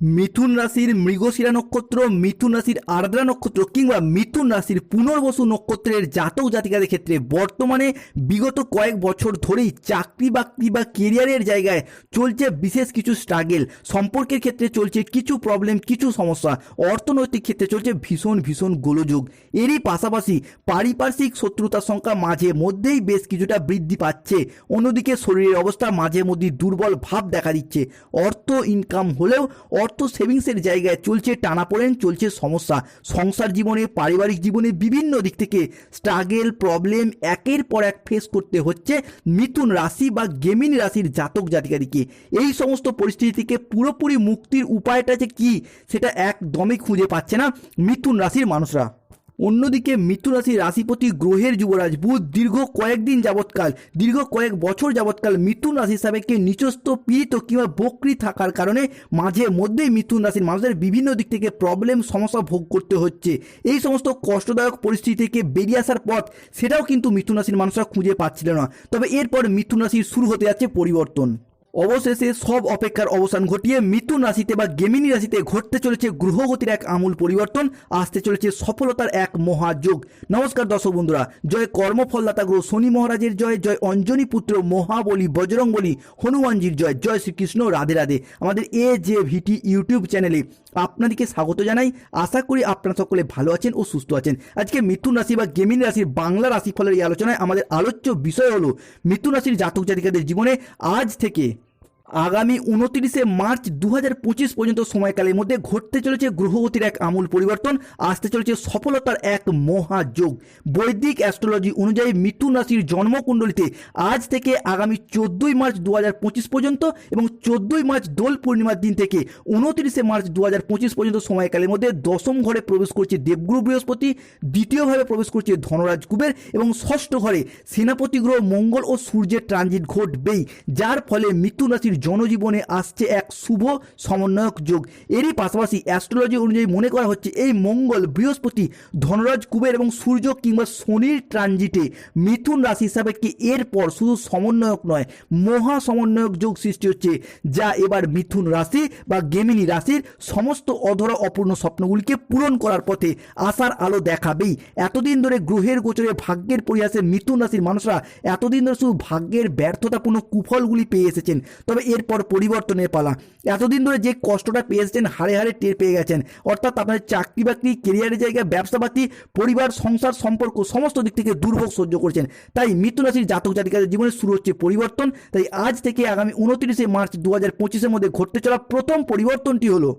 মিথুন রাশির মৃগশিরা নক্ষত্র, মিথুন রাশির আর্দ্রা নক্ষত্র কিংবা মিথুন রাশির পুনর্বসু নক্ষত্রের জাতক জাতিকাদের ক্ষেত্রে বর্তমানে বিগত কয়েক বছর ধরেই চাকরি বাকরি বা কেরিয়ারের জায়গায় চলছে বিশেষ কিছু স্ট্রাগেল সম্পর্কের ক্ষেত্রে চলছে কিছু প্রবলেম কিছু সমস্যা। অর্থনৈতিক ক্ষেত্রে চলছে ভীষণ ভীষণ গোলযোগ। এরই পাশাপাশি পারিপার্শ্বিক শত্রুতার সংখ্যা মাঝে মধ্যেই বেশ কিছুটা বৃদ্ধি পাচ্ছে। অন্যদিকে শরীরের অবস্থা মাঝে মধ্যে দুর্বল ভাব দেখা দিচ্ছে। অর্থ ইনকাম হলেও অর্থ সেভিংসের জায়গায় চলছে টানাপোড়েন চলছে সমস্যা। সংসার জীবনে, পারিবারিক জীবনে বিভিন্ন দিক থেকে স্ট্রাগেল প্রবলেম একের পর এক ফেস করতে হচ্ছে মিথুন রাশি বা গেমিন রাশির জাতক জাতিকাদিকে। এই সমস্ত পরিস্থিতি থেকে পুরোপুরি মুক্তির উপায়টা যে কী, সেটা একদমই খুঁজে পাচ্ছে না মিথুন রাশির মানুষরা। অন্যদিকে মিথুন রাশি রাশিপতি গ্রহের যুবরাজ বুধ দীর্ঘ কয়েকদিন যাবৎকাল, দীর্ঘ কয়েক বছর যাবৎকাল মিথুন রাশি সাবেককে নিচস্থ পীড়িত কিংবা বকরি থাকার কারণে মাঝে মধ্যেই মিথুন রাশির মানুষদের বিভিন্ন দিক থেকে প্রবলেম সমস্যা ভোগ করতে হচ্ছে। এই সমস্ত কষ্টদায়ক পরিস্থিতি থেকে বেরিয়ে আসার পথ, সেটাও কিন্তু মিথুন রাশির মানুষরা খুঁজে পাচ্ছিল না। তবে এরপর মিথুন রাশির শুরু হতে যাচ্ছে পরিবর্তন। অবশেষে সব অপেক্ষার অবসান ঘটিয়ে মিথুন রাশিতে বা গেমিনি রাশিতে ঘটতে চলেছে গ্রহগতির এক আমূল পরিবর্তন, আসতে চলেছে সফলতার এক মহাযোগ। নমস্কার দর্শক বন্ধুরা, জয় কর্মফলদাতা গ্রহ শনি মহারাজের জয় জয় অঞ্জনী পুত্র মহাবলী বজরং বলি হনুমানজির জয় জয় শ্রীকৃষ্ণ রাধে রাধে। আমাদের এ যে ভিটি ইউটিউব চ্যানেলে আপনাদেরকে স্বাগত জানাই। আশা করি আপনারা সকলে ভালো আছেন ও সুস্থ আছেন। আজকে মিথুন রাশি বা গেমিন রাশির বাংলা রাশিফলের এই আলোচনায় আমাদের আলোচ্য বিষয় হলো মিথুন রাশির জাতক জাতিকাদের জীবনে আজ থেকে আগামী উনত্রিশে মার্চ দু পর্যন্ত সময়কালের মধ্যে ঘটতে চলেছে গ্রহগতির এক আমূল পরিবর্তন। আসতে চলেছে সফলতার এক মহাযোগ। বৈদিক অ্যাস্ট্রোলজি অনুযায়ী মিথুন রাশির জন্মকুণ্ডলিতে আজ থেকে আগামী চোদ্দোই মার্চ দু পর্যন্ত এবং চোদ্দোই মার্চ দোল পূর্ণিমার দিন থেকে উনত্রিশে মার্চ দু পর্যন্ত সময়কালের মধ্যে দশম ঘরে প্রবেশ করছে দেবগুরু বৃহস্পতি দ্বিতীয়ভাবে প্রবেশ করছে ধনরাজ কুবের এবং ষষ্ঠ ঘরে সেনাপতি গ্রহ মঙ্গল ও সূর্যের ট্রানজিট ঘটবেই। যার ফলে মিথুন রাশির জনজীবনে আসছে এক শুভ সমন্বয়ক যোগ। এরই পাশাপাশি অ্যাস্ট্রোলজি অনুযায়ী মনে করা হচ্ছে এই মঙ্গল বৃহস্পতি ধনরাজ, কুবের এবং সূর্য কিংবা শনির ট্রানজিটে মিথুন রাশি হিসাবে কি এরপর শুধু সমন্বয়ক নয়, মহা সমন্বয়ক যোগ সৃষ্টি হচ্ছে, যা এবার মিথুন রাশি বা গেমিনী রাশির সমস্ত অধরা অপূর্ণ স্বপ্নগুলিকে পূরণ করার পথে আশার আলো দেখাবেই। এতদিন ধরে গ্রহের গোচরে ভাগ্যের পরিহাসে মিথুন রাশির মানুষরা এতদিন ধরে শুধু ভাগ্যের ব্যর্থতাপূর্ণ কুফলগুলি পেয়ে এসেছেন। তবে এরপর পরিবর্তনের পালা। এতদিন ধরে যে কষ্টটা পেয়েছেন, হারে হারে টের পেয়ে গেছেন। অর্থাৎ আপনার চাকরি বাকরি কেরিয়ারের জায়গায় ব্যবসাপাতি পরিবার, সংসার, সম্পর্ক সমস্ত দিক থেকে দুর্ভোগ সহ্য করছেন। তাই মৃত্যু রাশির জাতক জাতিকাদের জীবনে শুরু হচ্ছে পরিবর্তন। তাই আজ থেকে আগামী উনত্রিশে মার্চ দু হাজার পঁচিশের মধ্যে ঘটতে চলা প্রথম পরিবর্তনটি হলো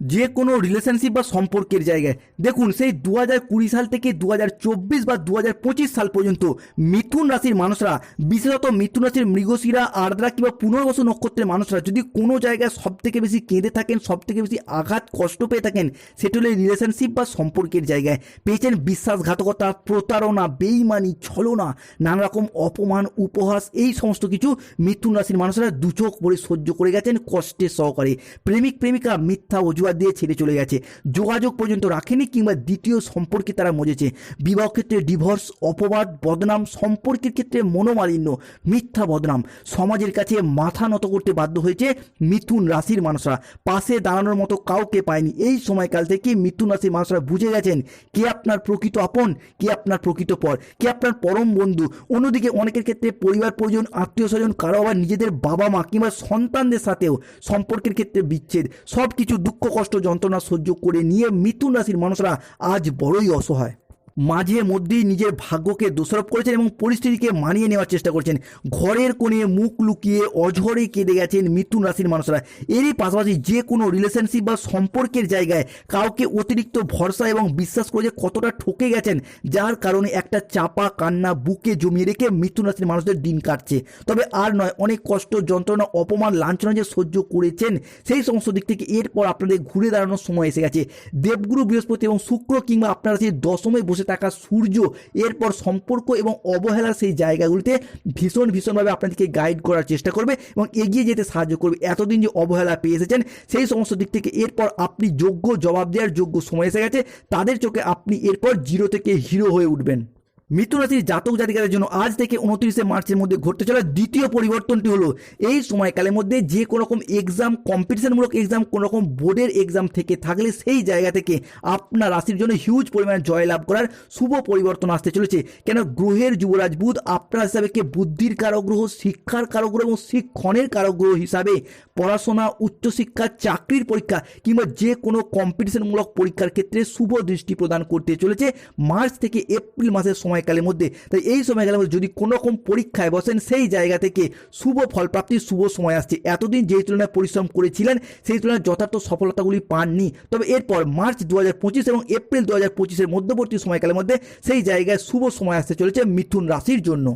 যে কোনো রিলেশনশিপ বা সম্পর্কের জায়গায়। দেখুন, সেই দু কুড়ি সাল থেকে দু হাজার চব্বিশ বা দু হাজার পঁচিশ সাল পর্যন্ত মিথুন রাশির মানুষরা, বিশেষত মিথুন রাশির মৃগশিরা, আর্দ্রা কিংবা পুনর্বসু নক্ষত্রের মানুষরা, যদি কোনো জায়গায় সব থেকে বেশি কেঁদে থাকেন সব থেকে বেশি আঘাত, কষ্ট পেয়ে থাকেন, সেটা হলো রিলেশনশিপ বা সম্পর্কের জায়গায়। পেয়েছেন বিশ্বাসঘাতকতা, প্রতারণা, বেইমানি, ছলনা নানা রকম অপমান, উপহাস, এই সমস্ত কিছু মিথুন রাশির মানুষরা দুচোখ পরে সহ্য করে গেছেন কষ্টের সহকারে। প্রেমিক, প্রেমিকা, মিথ্যা অজুহাত দিয়ে ছেড়ে চলে গেছে। যোগাযোগ পর্যন্ত রাখেনি কিংবা দ্বিতীয় সম্পর্কে তারা মজেছে। বিবাহ ক্ষেত্রে ডিভোর্স, অপবাদ, বদনাম সম্পর্কের ক্ষেত্রে মনোমালিন্য, মিথ্যা বদনাম। সমাজের কাছে মাথা নত করতে বাধ্য হয়েছে মিথুন রাশির মানুষরা। পাশে দাঁড়ানোর মতো কাউকে পায়নি। এই সময়কাল থেকে মিথুন রাশির মানুষরা বুঝে গেছেন, কে আপনার প্রকৃত আপন, কে আপনার প্রকৃত পর, কে আপনার পরম বন্ধু। অন্যদিকে অনেকের ক্ষেত্রে পরিবার, পরিজন, আত্মীয় স্বজন, কারও আবার নিজেদের বাবা মা কিংবা সন্তানদের সাথেও সম্পর্কের ক্ষেত্রে বিচ্ছেদ। সব কিছু দুঃখ কষ্ট যন্ত্রণা সহ্য করে নিয়ে মিথুন রাশির মানুষরা আজ বড়ই অসহায়। মাঝে মধ্যেই নিজের ভাগ্যকে দোষারোপ করেছেন এবং পরিস্থিতিকে মানিয়ে নেওয়ার চেষ্টা করছেন। ঘরের কোণে মুখ লুকিয়ে অঝরে কেঁদে গেছেন মিথুন রাশির মানুষরা। এরই পাশাপাশি যে কোনো রিলেশনশিপ বা সম্পর্কের জায়গায় কাউকে অতিরিক্ত ভরসা এবং বিশ্বাস করে যে কতটা ঠকে গেছেন, যার কারণে একটা চাপা কান্না বুকে জমিয়ে রেখে মিথুন রাশির মানুষদের দিন কাটছে। তবে আর নয়, অনেক কষ্ট, যন্ত্রণা, অপমান, লাঞ্ছনা যে সহ্য করেছেন, সেই সমস্ত দিক থেকে এরপর আপনাদের ঘুরে দাঁড়ানোর সময় এসে গেছে। দেবগুরু বৃহস্পতি এবং শুক্র কিংবা আপনারা সেই দশমে বসে থাকা সূর্য, এরপর সম্পর্ক এবং অবহেলার সেই জায়গাগুলিতে ভীষণ, ভীষণভাবে আপনাদেরকে গাইড করার চেষ্টা করবে এবং এগিয়ে যেতে সাহায্য করবে। এতদিন যে অবহেলা পেয়ে এসেছেন, সেই সমস্ত দিক থেকে এরপর আপনি যোগ্য, জবাব দেওয়ার যোগ্য সময় এসে গেছে। তাদের চোখে আপনি এরপর জিরো থেকে হিরো হয়ে উঠবেন। মিথুন রাশির জাতক জাতিকাদের জন্য আজ থেকে উনত্রিশে মার্চের মধ্যে ঘটতে চলা দ্বিতীয় পরিবর্তনটি হলো, এই সময়কালের মধ্যে যে কোনো রকম এক্সাম কম্পিটিশনমূলক এক্সাম কোনো রকম বোর্ডের এক্সাম থেকে থাকলে সেই জায়গা থেকে আপনার রাশির জন্য হিউজ পরিমাণে জয় লাভ করার শুভ পরিবর্তন আসতে চলেছে। কেন? গ্রহের যুবরাজ বুধ আপনার হিসাবে কে? বুদ্ধির কারক গ্রহ, শিক্ষার কারক গ্রহ এবং শিক্ষণের কারক গ্রহ হিসাবে পড়াশোনা, উচ্চশিক্ষা, চাকরির পরীক্ষা কিংবা যে কোনো কম্পিটিশনমূলক পরীক্ষার ক্ষেত্রে শুভ দৃষ্টি প্রদান করতে চলেছে। মার্চ থেকে এপ্রিল মাসের সময়কালের মধ্যে। তাই এই সময়কালের মধ্যে যদি কোনো রকম পরীক্ষায় বসেন, সেই জায়গা থেকে শুভ ফলপ্রাপ্তির শুভ সময় আসছে। এতদিন যেই তুলনায় পরিশ্রম করেছিলেন, সেই তুলনায় যথার্থ সফলতাগুলি পাননি। তবে এরপর মার্চ দু হাজার পঁচিশ এবং এপ্রিল দু হাজার পঁচিশের মধ্যবর্তী সময়কালের মধ্যে সেই জায়গায় শুভ সময় আসতে চলেছে মিথুন রাশির জন্য।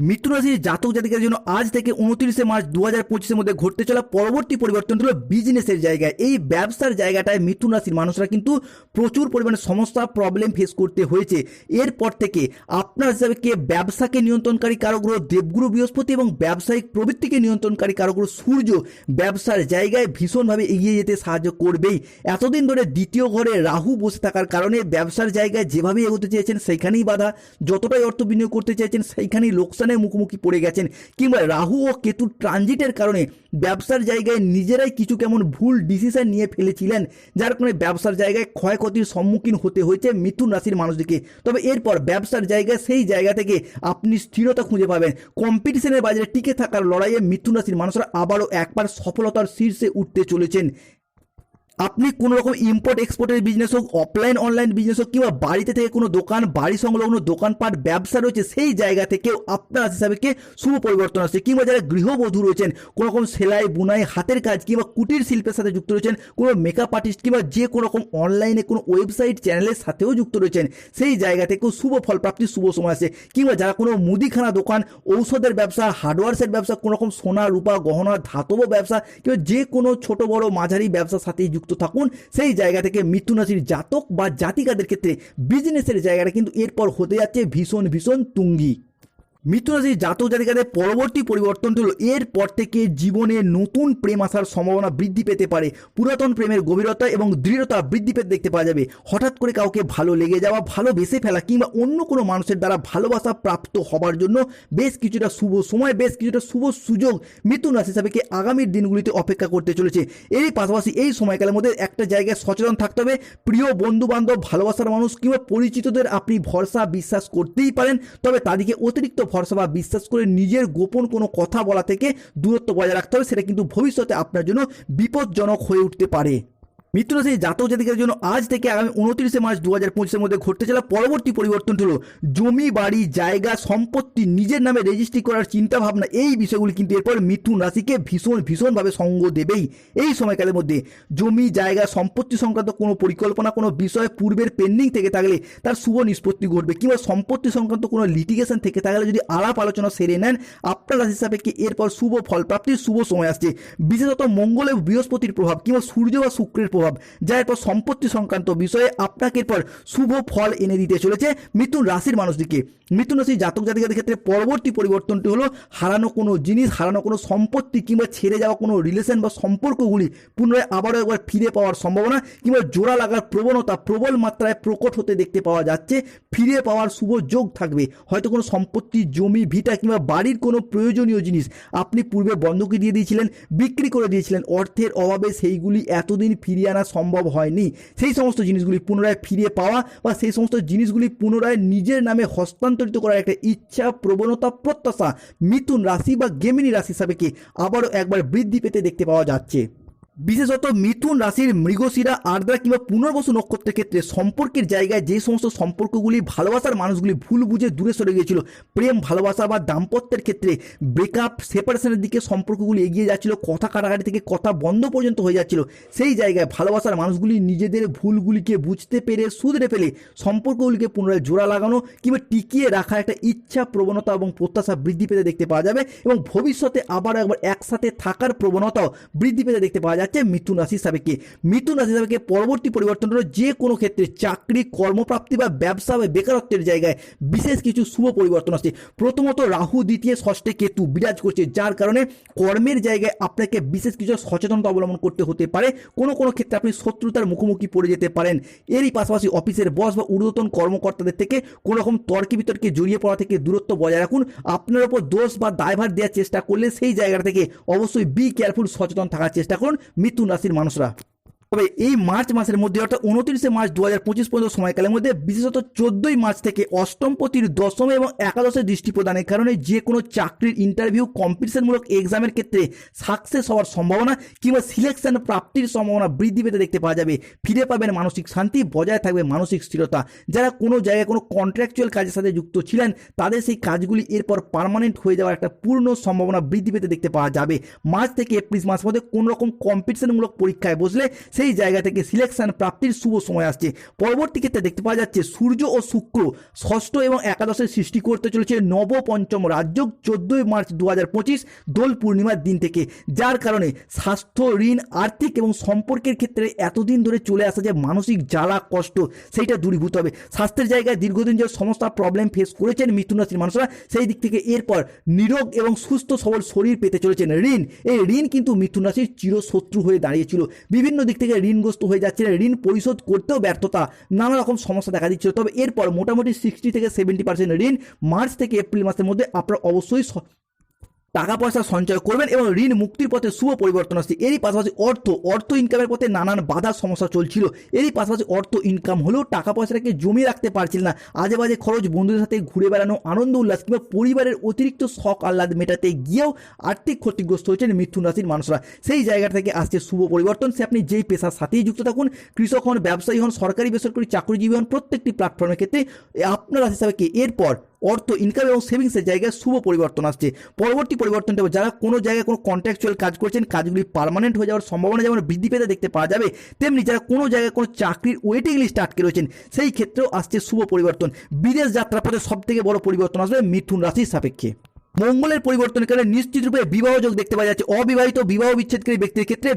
মিথুন রাশির জাতক জাতিকার জন্য আজ থেকে উনত্রিশে মার্চ দু হাজার পঁচিশের মধ্যে ঘটতে চলা পরবর্তী পরিবর্তন হলো বিজনেসের জায়গায়। এই ব্যবসার জায়গাটায় মিথুন রাশির মানুষরা কিন্তু প্রচুর পরিমাণে সমস্যা প্রবলেম ফেস করতে হয়েছে। এরপর থেকে আপনার হিসাবে কে ব্যবসাকে নিয়ন্ত্রণকারী কারগ্রহ দেবগুরু, বৃহস্পতি এবং ব্যবসায়িক প্রবৃত্তিকে নিয়ন্ত্রণকারী কারগ্রহ সূর্য ব্যবসার জায়গায় ভীষণভাবে এগিয়ে যেতে সাহায্য করবেই। এতদিন ধরে দ্বিতীয় ঘরে রাহু বসে থাকার কারণে ব্যবসার জায়গায় যেভাবে এগোতে চেয়েছেন, সেইখানেই বাধা। যতটাই অর্থ বিনিয়োগ করতে চাইছেন সেইখানেই লোকসানের মুখোমুখি পড়ে গেছেন কিংবা রাহু ও কেতুর ট্রানজিটের কারণে ব্যবসার জায়গায় নিজেরাই কিছু কেমন ভুল ডিসিশন নিয়ে ফেলেছিলেন, যার কারণে ব্যবসার জায়গায় ক্ষয়ক্ষতির সম্মুখীন হতে হয়েছে মিথুন রাশির মানুষদেরকে। তবে এরপর ব্যবসার জায়গায় সেই জায়গা থেকে আপনি স্থিরতা খুঁজে পাবেন। কম্পিটিশনের বাজারে টিকে থাকার লড়াইয়ে মিথুন রাশির মানুষরা আবারও একবার সফলতার শীর্ষে উঠতে চলেছেন। আপনি কোনো রকম ইম্পোর্ট এক্সপোর্টের বিজনেস হোক অফলাইন অনলাইন বিজনেস হোক, কিংবা বাড়িতে থেকে কোনো দোকান, বাড়ি সংলগ্ন দোকানপাট, ব্যবসা রয়েছে, সেই জায়গা থেকেও আপনার হিসাবে কে শুভ পরিবর্তন আসছে। কিংবা যারা গৃহবধূ রয়েছেন কোনো রকম সেলাই, বুনাই, হাতের কাজ, কিংবা কুটির শিল্পের সাথে যুক্ত রয়েছেন, কোনো মেকআপ আর্টিস্ট কিংবা যে কোনো রকম অনলাইনে কোনো ওয়েবসাইট চ্যানেলের সাথেও যুক্ত রয়েছেন, সেই জায়গা থেকেও শুভ ফলপ্রাপ্তির শুভ সময় আসে কিংবা যারা কোনো মুদিখানা দোকান, ঔষধের ব্যবসা হার্ডওয়ার্সের ব্যবসা কোনো রকম সোনা, রূপা, গহনা, ধাতব ব্যবসা, কিংবা যে কোনো ছোট বড় মাঝারি ব্যবসার সাথেই যুক্ত থাকুন। সেই জায়গা থেকে মৃত্যুনাশীর জাতক বা জাতিকাদের ক্ষেত্রে বিজনেসের জায়গাটা কিন্তু এরপর হতে যাচ্ছে ভীষণ ভীষণ তুঙ্গি। মিথুন রাশির জাতক জাতিকাদের পরবর্তী পরিবর্তনটি হলো, এরপর থেকে জীবনে নতুন প্রেম আসার সম্ভাবনা বৃদ্ধি পেতে পারে। পুরাতন প্রেমের গভীরতা এবং দৃঢ়তা বৃদ্ধি পেতে দেখতে পাওয়া যাবে। হঠাৎ করে কাউকে ভালো লেগে যাওয়া ভালোবেসে ফেলা কিংবা অন্য কোনো মানুষের দ্বারা ভালোবাসা প্রাপ্ত হবার জন্য বেশ কিছুটা শুভ সময়, বেশ কিছুটা শুভ সুযোগ মিথুন রাশি হিসাবে আগামীর দিনগুলিতে অপেক্ষা করতে চলেছে। এরই পাশাপাশি এই সময়কালের মধ্যে একটা জায়গায় সচেতন থাকতে হবে। প্রিয় বন্ধু বান্ধব ভালোবাসার মানুষ কিংবা পরিচিতদের আপনি ভরসা, বিশ্বাস করতেই পারেন, তবে তাদেরকে অতিরিক্ত ভরসা বা বিশ্বাস করে নিজের গোপন কোনো কথা বলা থেকে দূরত্ব বজায় রাখতে হবে, সেটা কিন্তু ভবিষ্যতে আপনার জন্য বিপজ্জনক হয়ে উঠতে পারে। মিত্র রাশি জাতক জাতিকার জন্য আজ থেকে আগামী উনত্রিশে মার্চ দু হাজার পঁচিশের মধ্যে ঘটতে চলা পরবর্তী পরিবর্তন হলো জমি, বাড়ি, জায়গা, সম্পত্তি নিজের নামে রেজিস্ট্রি করার চিন্তা ভাবনা এই বিষয়গুলি কিন্তু এরপর মিথুন রাশিকে ভীষণ, ভীষণভাবে সঙ্গ দেবেই। এই সময়কালের মধ্যে জমি, জায়গা, সম্পত্তি সংক্রান্ত কোনো পরিকল্পনা, কোনো বিষয় পূর্বের পেন্ডিং থেকে থাকলে তার শুভ নিষ্পত্তি ঘটবে কিংবা সম্পত্তি সংক্রান্ত কোনো লিটিগেশন থেকে থাকলে যদি আলাপ আলোচনা সেরে নেন, আপনার রাশি কি এরপর শুভ ফল প্রাপ্তির শুভ সময় আসছে। বিশেষত মঙ্গল বৃহস্পতির প্রভাব কিংবা সূর্য বা শুক্রের যা এরপর সম্পত্তি সংক্রান্ত বিষয়ে আপনাকে এরপর শুভ ফল এনে দিতে চলেছে মিথুন রাশির মানুষটিকে। মিথুন রাশির জাতক জাতিকাদের ক্ষেত্রে পরবর্তী পরিবর্তনটি হলো হারানো কোনো জিনিস, হারানো কোনো সম্পত্তি কিংবা ছেড়ে যাওয়া কোনো রিলেশন বা সম্পর্কগুলি পুনরায় আবারও একবার ফিরে পাওয়ার সম্ভাবনা কিংবা জোড়া লাগার প্রবণতা, প্রবল মাত্রায় প্রকট হতে দেখতে পাওয়া যাচ্ছে। ফিরে পাওয়ার শুভ যোগ থাকবে। হয়তো কোনো সম্পত্তি, জমি, ভিটা কিংবা বাড়ির কোনো প্রয়োজনীয় জিনিস আপনি পূর্বে বন্ধকি দিয়ে দিয়েছিলেন, বিক্রি করে দিয়েছিলেন। অর্থের অভাবে সেইগুলি এতদিন ফিরিয়ে আনা সম্ভব হয়নি। সেই সমস্ত জিনিসগুলি পুনরায় ফিরিয়ে পাওয়া বা সেই সমস্ত জিনিসগুলি পুনরায় নিজের নামে হস্তান্তরিত করার একটা ইচ্ছা, প্রবণতা, প্রত্যাশা মিথুন রাশি বা গেমিনী রাশি হিসাবে কি আবারও একবার বৃদ্ধি পেতে দেখতে পাওয়া যাচ্ছে। বিশেষত মিথুন রাশির মৃগশিরা আর্দ্রা কিংবা পুনর্বসু নক্ষত্রের ক্ষেত্রে সম্পর্কের জায়গায় যে সমস্ত সম্পর্কগুলি ভালোবাসার মানুষগুলি ভুল বুঝে দূরে সরে গিয়েছিল, প্রেম, ভালোবাসা বা দাম্পত্যের ক্ষেত্রে ব্রেকআপ সেপারেশনের দিকে সম্পর্কগুলি এগিয়ে যাচ্ছিল, কথা কাটাকাটি থেকে কথা বন্ধ পর্যন্ত হয়ে যাচ্ছিল। সেই জায়গায় ভালোবাসার মানুষগুলি নিজেদের ভুলগুলিকে বুঝতে পেরে শুধরে ফেলে সম্পর্কগুলিকে পুনরায় জোড়া লাগানো কিংবা টিকিয়ে রাখা একটা ইচ্ছা, প্রবণতা এবং প্রত্যাশা বৃদ্ধি পেতে দেখতে পাওয়া যাবে এবং ভবিষ্যতে আবার একবার একসাথে থাকার প্রবণতাও বৃদ্ধি পেতে দেখতে পাওয়া যাচ্ছে। যাচ্ছে মিথুন রাশির সাপেক্ষে। মিথুন রাশির সাপেক্ষে পরবর্তী পরিবর্তন হলো যে কোনো ক্ষেত্রে চাকরি, কর্মপ্রাপ্তি বা ব্যবসা বা বেকারত্বের জায়গায় বিশেষ কিছু শুভ পরিবর্তন আসছে। প্রথমত রাহু, দ্বিতীয় ষষ্ঠে কেতু বিরাজ করছে, যার কারণে কর্মের জায়গায় আপনাকে বিশেষ কিছু সচেতনতা অবলম্বন করতে হতে পারে। কোনো কোনো ক্ষেত্রে আপনি শত্রুতার মুখোমুখি পড়ে যেতে পারেন। এরই পাশাপাশি অফিসের বস বা ঊর্ধ্বতন কর্মকর্তাদের থেকে কোনো রকম তর্কে বিতর্কে জড়িয়ে পড়া থেকে দূরত্ব বজায় রাখুন। আপনার ওপর দোষ বা দায়ভার দেওয়ার চেষ্টা করলে সেই জায়গা থেকে অবশ্যই বি কেয়ারফুল সচেতন থাকার চেষ্টা করুন। মিথুন রাশির মানুষরা তবে এই মার্চ মাসের মধ্যে অর্থাৎ উনত্রিশে মার্চ দু হাজার পঁচিশ পর্যন্ত সময়কালের মধ্যে বিশেষত চোদ্দই মার্চ থেকে অষ্টমপতির দশম এবং একাদশে দৃষ্টি প্রদানের কারণে যে কোনো চাকরির ইন্টারভিউ কম্পিটিশনমূলক এক্সামের ক্ষেত্রে সাকসেস হওয়ার সম্ভাবনা কিংবা সিলেকশন প্রাপ্তির সম্ভাবনা বৃদ্ধি পেতে দেখতে পাওয়া যাবে। ফিরে পাবেন মানসিক শান্তি, বজায় থাকবে মানসিক স্থিরতা। যারা কোনো জায়গায় কোনো কন্ট্রাকচুয়াল কাজের সাথে যুক্ত ছিলেন, তাদের সেই কাজগুলি এরপর পার্মানেন্ট হয়ে যাওয়ার একটা পূর্ণ সম্ভাবনা বৃদ্ধি পেতে দেখতে পাওয়া যাবে। মার্চ থেকে এপ্রিল মাস মধ্যে কোনো রকম কম্পিটিশনমূলক পরীক্ষায় বসলে সেই জায়গা থেকে সিলেকশন প্রাপ্তির শুভ সময় আসছে। পরবর্তী ক্ষেত্রে দেখতে পাওয়া যাচ্ছে সূর্য ও শুক্র ষষ্ঠ এবং একাদশের সৃষ্টি করতে চলেছে নব পঞ্চম রাজ্য চোদ্দোই মার্চ দু হাজার পঁচিশ দোল পূর্ণিমার দিন থেকে। যার কারণে স্বাস্থ্য, ঋণ, আর্থিক এবং সম্পর্কের ক্ষেত্রে এতদিন ধরে চলে আসা যে মানসিক জ্বালা, কষ্ট, সেইটা দূরীভূত হবে। স্বাস্থ্যের জায়গায় দীর্ঘদিন যে সমস্ত প্রবলেম ফেস করেছেন মিথুন রাশির মানুষরা, সেই দিক থেকে এরপর নিরোগ এবং সুস্থ সবল শরীর পেতে চলেছেন। ঋণ, এই ঋণ কিন্তু মিথুন রাশির চিরশত্রু হয়ে দাঁড়িয়েছিল। বিভিন্ন দিক থেকে ঋণগ্রস্ত হয়ে যাচ্ছিলেন ঋণ পরিশোধ করতেও ব্যর্থতা, নানা রকম সমস্যা দেখা দিচ্ছিল। তবে এরপর মোটামুটি সিক্সটি থেকে সেভেন্টি পার্সেন্ট ঋণ মার্চ থেকে এপ্রিল মাসের মধ্যে আপনার অবশ্যই টাকা পয়সা সঞ্চয় করবেন এবং ঋণ মুক্তির পথে শুভ পরিবর্তন আসছে। এরই পাশাপাশি অর্থ অর্থ ইনকামের পথে নানান বাধার সমস্যা চলছিল। এরই পাশাপাশি অর্থ ইনকাম হলেও টাকা পয়সাটাকে জমিয়ে রাখতে পারছিল না। আজে বাজে খরচ বন্ধুদের সাথে ঘুরে বেড়ানো, আনন্দ উল্লাস কিংবা পরিবারের অতিরিক্ত শখ আহ্লাদ মেটাতে গিয়েও আর্থিক ক্ষতিগ্রস্ত হয়েছেন মিথুন রাশির মানুষরা। সেই জায়গা থেকে আসছে শুভ পরিবর্তন। সে আপনি যেই পেশার সাথেই যুক্ত থাকুন, কৃষক হন, ব্যবসায়ী হন, সরকারি, বেসরকারি, চাকরিজীবী হন, প্রত্যেকটি প্ল্যাটফর্মের ক্ষেত্রে আপনার রাশি হিসাবে কি? এরপর অর্থ ইনকাম এবং সেভিংসের জায়গায় শুভ পরিবর্তন আসছে। পরবর্তী পরিবর্তনটা যারা কোনো জায়গায় কোনো কন্ট্রাকচুয়াল কাজ করছেন, কাজগুলি পার্মানেন্ট হয়ে যাওয়ার সম্ভাবনা যেমন বৃদ্ধি পেতে দেখতে পাওয়া যাবে, তেমনি যারা কোনো জায়গায় কোনো চাকরির ওয়েটিং লিস্ট আটকে রয়েছেন, সেই ক্ষেত্রেও আসছে শুভ পরিবর্তন। বিদেশ যাত্রা পথে সব থেকে বড় পরিবর্তন আসবে মিথুন রাশির সাপেক্ষে। মঙ্গলের পরিবর্তনের কারণে নিশ্চিত রূপে বিবাহ যোগ দেখতে পাওয়া যাচ্ছে। অবিবাহিত বিবাহ বিচ্ছেদকারী ব্যক্তির ক্ষেত্রে